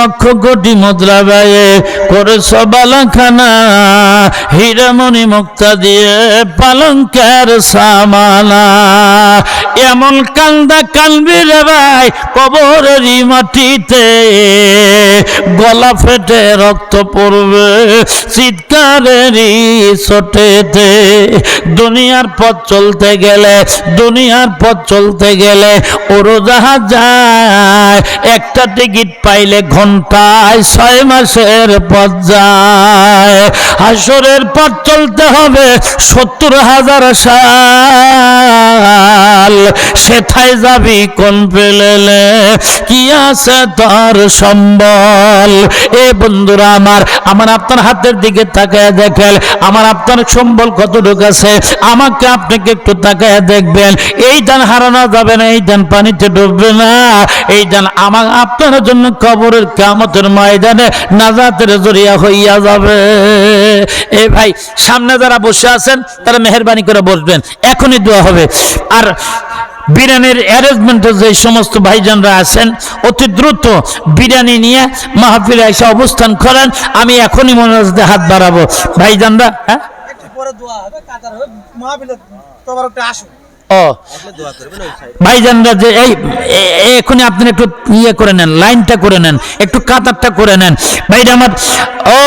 লক্ষ কোটি মুদ্রা ব্যয়ে করে সবালাখানা হীরামণি মুক্তা দিয়ে পালঙ্কের সামানা। এমন কান্দা কানবি রে ভাই কবরেরই মাটিতে। গলা ফেটে রক্ত পড়বে চিৎকারেরই ছোটেতে। দুনিয়ার পথ চলতে গেলে, দুনিয়ার পথ চলতে গেলে উড়োজাহাজ যায়, একটা টিকিট পাইলে ঘন্টায় ছয় মাসের পথ যায়। হাসরের পথ চলতে হবে সত্তর হাজার সাল। সেথায় যাবি কোন পেলেলে কি আছে তার সম্বল? এ বন্ধুরা আমার আমার আপনার হাতের দিকে তাকায় দেখেন, আমার আপনার সম্বল কতটুকু আছে? আমাকে আপনাকে একটু তাকায় দেখবেন। এই দান হারানো যাবে না, এই দান পানিতে ডুববে না। এই দান আমার আপনার জন্য কবরের কামতের ময়দানে নাজাতের জরিয়া হইয়া যাবে। এই ভাই, সামনে যারা বসে আছেন, তারা মেহরবানি করে বসবেন। এখনই দোয়া হবে। আর বিরিয়ানির অ্যারেঞ্জমেন্টে যে সমস্ত ভাইজানরা আছেন, অতি দ্রুত বিরিয়ানি নিয়ে মাহফিলে এসে অবস্থান করেন। আমি এখনই মনোরাজতে হাত বাড়াবো। ভাইজানরা হ্যাঁ? পরে দোয়া হবে, কাতার হবে, মাহফিলে তোমার আসুন ও। ভাইজানরা যে এই এখনই আপনি একটু ইয়ে করে নেন, লাইনটা করে নেন, একটু কাতারটা করে নেন। ভাইরা আমার, ও,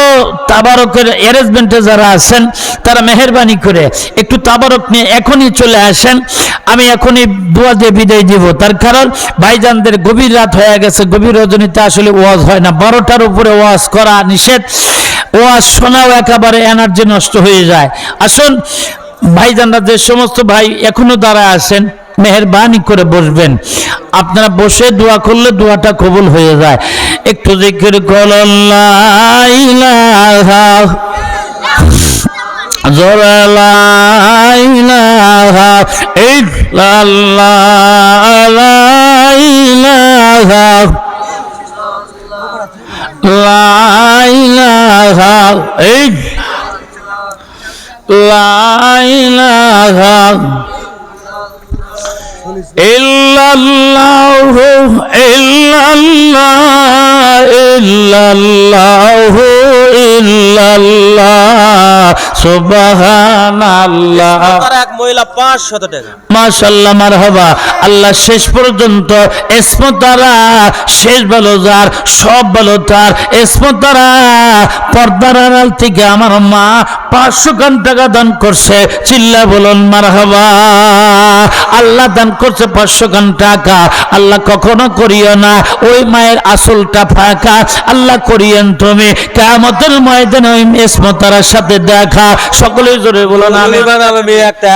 তাবারকের অ্যারেঞ্জমেন্টে যারা আছেন, তারা মেহরবানি করে একটু তাবারক নিয়ে এখনই চলে আসেন। আমি এখনই দোয়া দিয়ে বিদায় দিব। তার কারণ ভাইজানদের গভীর রাত হয়ে গেছে, গভীর রজনীতে আসলে ওয়াজ হয় না। বারোটার উপরে ওয়াজ করা নিষেধ। ওয়াজ শোনাও একেবারে এনার্জি নষ্ট হয়ে যায়। আসুন ভাইজানরা যে সমস্ত ভাই এখনও দাঁড়া আছেন, মেহরবানি করে বসবেন। আপনারা বসে দোয়া করলে দোয়াটা কবুল হয়ে যায়। একটু জিকির করুন লা ইলাহা আল্লাহ শেষ পর্যন্ত এসমতারা শেষ ভালো যার সব ভালো তার এসমতারা পর্দার আড়াল থেকে আমার মা পাঁচশো টাকা দান করছে। চিল্লা বলুন মার আল্লাহ দান করছে পাঁচশো খান টাকা। আল্লাহ কখনো করিও না। ওই মায়ের আসলটা ফাঁকা। আল্লাহ করিয়েন তুমি। কেমতের ময়দানে ওই এসমতারার সাথে দেখা। সকলে জোরে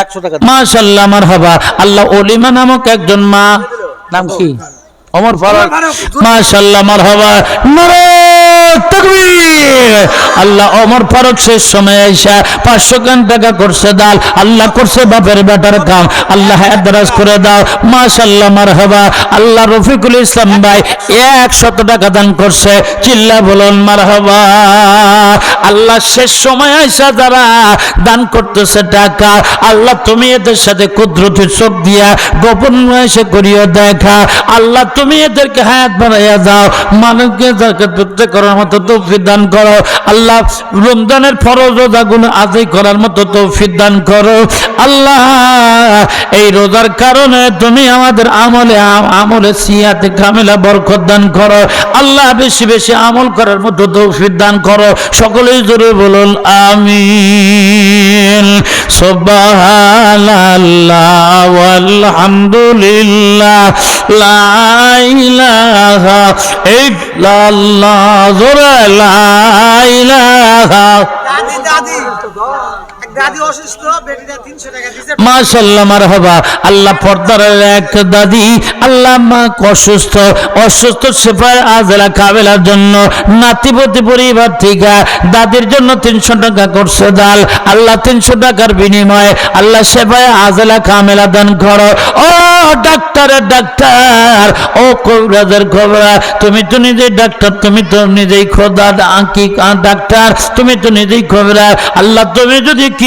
একশো টাকা মাশাল্লাহ আমার হবা। আল্লাহ অলিমা নামক একজন মা। নাম কি? অমর ফারুক। মাশাল্লাহ আমার হবা। আল্লাহ অমর ফারুক শেষ সময় আইসা পাঁচশো গান টাকা করছে দাল, আল্লাহ করছে বাপের বেটার কাম। আল্লাহ হায়দ্রাজ করে দাও মাশাল্লাহ আমার হবা আল্লাহ রফিকুল ইসলাম ভাই একশত টাকা দান করছে। চিল্লা বলুন মার হবা আল্লাহ শেষ সময় আইসা যারা দান করতেছে টাকা, আল্লাহ তুমি এদের সাথে কুদরতি চোখ দিয়া গোপন এসে করিও দেখা। আল্লাহ তুমি এদেরকে হায়াত বাড়াইয়া দাও। মানুষকে করতে করার মতো তৌফিক দান করো। আল্লাহ রমজানের ফরজ রোজাগুলো আদায় করার মতো তৌফিক দান করো। আল্লাহ, এই রোজার কারণে তুমি আমাদের আমলে আম- আমলে সিয়াতে, কামেলা, বরকত দান করো। আল্লাহ বেশি বেশি আমল করার মতো তৌফিক দান করো। সকলেই জোরে বলুন, আমিন। সুবহানাল্লাহ ওয়ালহামদুলিল্লাহ, লা ইলাহা ইল্লাল্লাহ জোরে লা ইলাহা দাদি অসুস্থ বেটিটা তিনশো টাকা দিছে। মাশাল্লাহ মারহাবা। আল্লাহ পর্দার এক দাদি, আল্লাহ মা অসুস্থ। অসুস্থ সেফার আজলা কাবেলার জন্য, নাতিপতি পরিবার থেকে, দাদির জন্য তিনশো টাকা করছে দাল। আল্লাহ তিনশো টাকার বিনিময়ে আল্লাহ সেফায় আজলা কামেলা দান করো ও ডাক্তার ডাক্তার, ও কবিরাজের খবরা, তুমি তো নিজেই ডাক্তার, তুমি তো নিজেই খোদা ডাক্তার, তুমি তো নিজেই খবরা। আল্লাহ তুমি যদি কি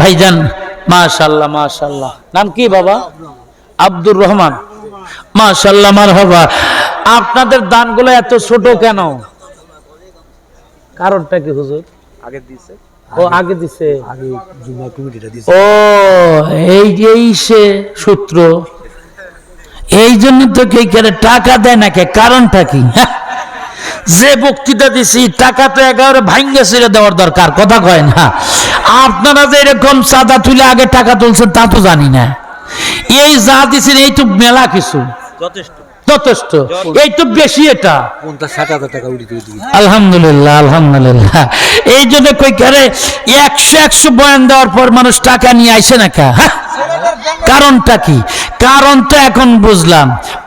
ভাইজান মাশাল্লাহ মাশাল্লাহ। নাম কি বাবা? আব্দুর রহমান। মাশাল্লাহ মারহাবা আপনাদের দানগুলো এত ছোট কেন? কারণটা কি হুজুর? আগে দিছে। ও আগে দিছে। আগে জুমা কমিটিটা দিছে। ও এই যে এই সে সূত্র এই জন্য তো কে টাকা দেয় না কে কারণটা কি? হ্যাঁ? যে বক্তৃতা দিছি টাকা তো একেবারে ভাঙ্গে ছেড়ে দেওয়ার দরকার কথা কয় না। আপনারা যে এরকম চাঁদা তুলে আগে টাকা তুলছেন তা তো জানি না। এই যা দিছেন এই তো মেলা কিছু। যথেষ্ট। যথেষ্ট। এই তো বেশি এটা। আলহামদুলিল্লাহ আলহামদুলিল্লাহ। এই জন্য কই কারে একশো একশো বয়ান দেওয়ার পর মানুষ টাকা নিয়ে আইসে না কা? হ্যাঁ? কারণটা কি? কারণ তো এখন বুঝলাম।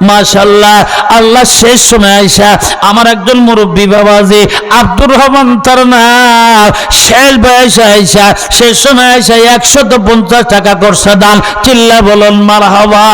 মাশাল্লাহ আল্লাহ শেষ সময় আইসা আমার একজন মুরব্বী বাবা যে আব্দুর রহমান তার নাম। শেষ বয়সে আইসা, শেষ সময় আইসা একশত পঞ্চাশ টাকা করছে দান চিল্লা বলুন মার হবা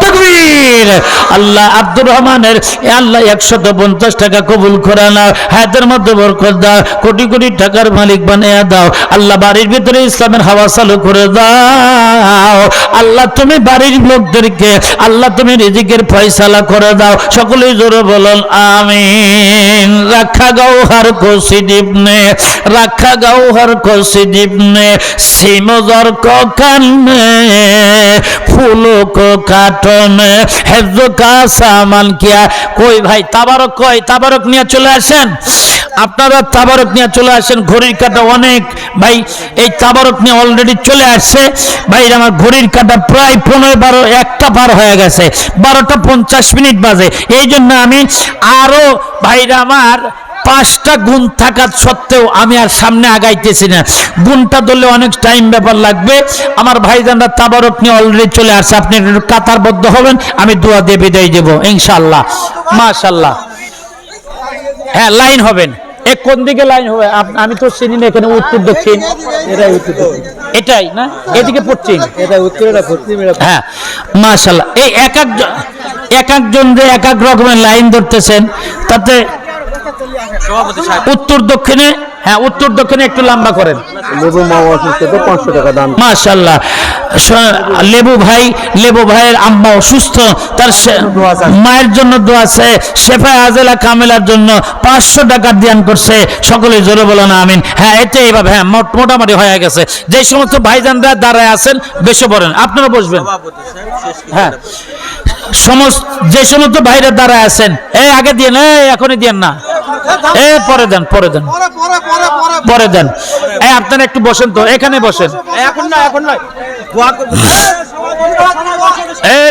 তকবীর। আল্লাহ আব্দুর রহমানের আল্লাহ একশত পঞ্চাশ টাকা কবুল করে নাও হাতের মধ্যে বরকত দাও, কোটি কোটি টাকার মালিক বানিয়ে দাও। আল্লাহ বাড়ির ভিতরে ইসলামের হাওয়া চালু করে দাও। আল্লাহ তুমি বাড়ির লোকদেরকে, আল্লাহ তুমি রিজিকের ফয়সালা করে দাও। সকলেই জোরে বলুন, আমিন। রাখা গৌহার কোসি ডিপনে রাখা গৌহার কোসি ডিপনে সিমজর কান্নে ফুলো কো কাটনে হেফজ কা কিয়া, কই ভাই, তাবারক কই? তাবারক নিয়ে চলে আসেন? আপনারা তাবারক নিয়ে চলে আসেন, ঘড়ির কাটা অনেক। ভাই, এই তাবারক নিয়ে অলরেডি চলে আসছে। ভাই, আমার ঘড়ির কাটা প্রায় পনেরো বারো, একটা পার হয়ে গেছে। বারোটা পঞ্চাশ মিনিট বাজে। এই জন্য আমি আরও, ভাইরা আমার পাঁচটা গুণ থাকা সত্ত্বেও আমি আর সামনে আগাইতেছি না। গুণটা ধরলে অনেক টাইম ব্যাপার লাগবে। আমার ভাইজানরা তাবারক নিয়ে অলরেডি চলে আসছে। আপনি কাতারবদ্ধ হবেন আমি দোয়া দিয়ে বিদায় দেব ইনশাল্লাহ মাশাল্লাহ হ্যাঁ লাইন হবেন। এ কোন দিকে লাইন হবে? আমি তো চিনি না এখানে উত্তর দক্ষিণ। এটাই উত্তর এটাই না? এদিকে পশ্চিম? এটা উত্তর এটা পশ্চিম হ্যাঁ মাশাল্লাহ এই এক একজন এক একজন যে এক এক রকমের লাইন ধরতেছেন তাতে উত্তর দক্ষিণে হ্যাঁ উত্তর দক্ষিণে একটু লম্বা করেন। পাঁচশো টাকা দাম। মাশাল্লাহ লেবু ভাই লেবু ভাইয়ের আম্মা অসুস্থ তার মায়ের জন্য দোয়া আছে শেফা আজেলা কামেলার জন্য পাঁচশো টাকা দান করছে সকলে জোরে বলো না আমিন। হ্যাঁ এটা এইভাবে হ্যাঁ মোটামুটি হয়ে গেছে। যে সমস্ত ভাইজানরা দাঁড়ায় আছেন বেশি বলেন আপনারা বসবেন। হ্যাঁ। সমস্ত যে সমস্ত ভাইরা দাঁড়ায় আছেন এই আগে দিয়ে না এখনই দিয়ে না। এ পরে দেন। পরে দেন পরে দেন। এই আপনারা একটু বসেন তো এখানে বসেন। এখন না এখন নয়। এ